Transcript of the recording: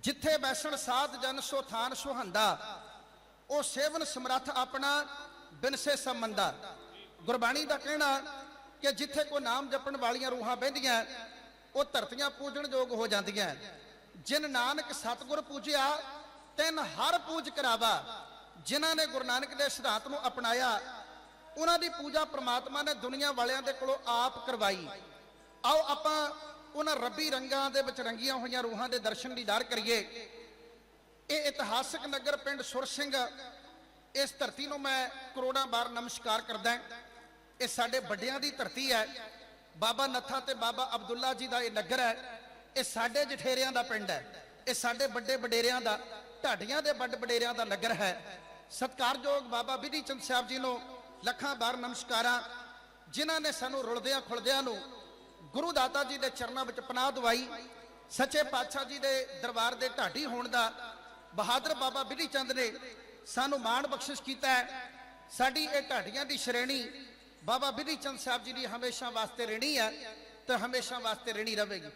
ਜਿੱਥੇ ਬੈਸਣ ਸਾਧ ਜਨ ਸੋ ਥਾਨ ਸੁਹੰਦਾ ਉਹ ਸੇਵਨ ਸਮਰੱਥ ਆਪਣਾ ਬਿਨਸੇ ਸੰਬੰਧਾ ਗੁਰਬਾਣੀ ਦਾ ਕਹਿਣਾ ਕਿ ਜਿੱਥੇ ਕੋ ਨਾਮ ਜਪਣ ਵਾਲੀਆਂ ਰੂਹਾਂ ਬਹਿੰਦੀਆਂ, ਉਹ ਧਰਤੀਆਂ ਪੂਜਣ ਯੋਗ ਹੋ ਜਾਂਦੀਆਂ। ਜਿਨ ਨਾਨਕ ਸਤਿਗੁਰ ਪੂਜਿਆ, ਤਿੰਨ ਹਰ ਪੂਜ ਕਰਾਵਾ। ਜਿਨ੍ਹਾਂ ਨੇ ਗੁਰੂ ਨਾਨਕ ਦੇ ਸਿਧਾਂਤ ਨੂੰ ਅਪਣਾਇਆ, ਉਹਨਾਂ ਦੀ ਪੂਜਾ ਪ੍ਰਮਾਤਮਾ ਨੇ ਦੁਨੀਆ ਵਾਲਿਆਂ ਦੇ ਕੋਲੋਂ ਆਪ ਕਰਵਾਈ। ਆਓ ਆਪਾਂ ਉਹਨਾਂ ਰੱਬੀ ਰੰਗਾਂ ਦੇ ਵਿੱਚ ਰੰਗੀਆਂ ਹੋਈਆਂ ਰੂਹਾਂ ਦੇ ਦਰਸ਼ਨ ਦੀਦਾਰ ਕਰੀਏ। ਇਹ ਇਤਿਹਾਸਕ ਨਗਰ ਪਿੰਡ ਸੁਰ ਸਿੰਘ, ਇਸ ਧਰਤੀ ਨੂੰ ਮੈਂ ਕਰੋੜਾਂ ਵਾਰ ਨਮਸਕਾਰ ਕਰਦਾ ਇਹ ਸਾਡੇ ਵੱਡਿਆਂ ਦੀ ਧਰਤੀ ਹੈ। ਬਾਬਾ ਨੱਥਾ ਤੇ ਬਾਬਾ ਅਬਦੁੱਲਾ ਜੀ ਦਾ ਇਹ ਨਗਰ ਹੈ। ਇਹ ਸਾਡੇ ਜਠੇਰਿਆਂ ਦਾ ਪਿੰਡ ਹੈ। ਇਹ ਸਾਡੇ ਵੱਡੇ ਵਡੇਰਿਆਂ ਦਾ, ਢਾਡੀਆਂ ਦੇ ਵੱਡ ਵਡੇਰਿਆਂ ਦਾ ਨਗਰ ਹੈ। ਸਤਿਕਾਰਯੋਗ ਬਾਬਾ ਵਿਧੀ ਚੰਦ ਸਾਹਿਬ ਜੀ ਨੂੰ ਲੱਖਾਂ ਵਾਰ ਨਮਸਕਾਰਾਂ, ਜਿਨ੍ਹਾਂ ਨੇ ਸਾਨੂੰ ਰੁਲਦਿਆਂ ਖੁਲਦਿਆਂ ਨੂੰ ਗੁਰੂ ਦਾਤਾ ਜੀ ਦੇ ਚਰਨਾਂ ਵਿੱਚ ਪਨਾਹ ਦਵਾਈ, ਸੱਚੇ ਪਾਤਸ਼ਾਹ ਜੀ ਦੇ ਦਰਬਾਰ ਦੇ ਢਾਡੀ ਹੋਣ ਦਾ ਬਹਾਦਰ ਬਾਬਾ ਬਿਧੀ ਚੰਦ ਨੇ ਸਾਨੂੰ ਮਾਣ ਬਖਸ਼ਿਸ਼ ਕੀਤਾ ਹੈ। ਸਾਡੀ ਇਹ ਢਾਡੀਆਂ ਦੀ ਸ਼੍ਰੇਣੀ ਬਾਬਾ ਬਿਧੀ ਚੰਦ ਸਾਹਿਬ ਜੀ ਦੀ ਹਮੇਸ਼ਾ ਵਾਸਤੇ ਰਹਿਣੀ ਹੈ ਤੇ ਹਮੇਸ਼ਾ ਵਾਸਤੇ ਰਹਿਣੀ ਰਹੇਗੀ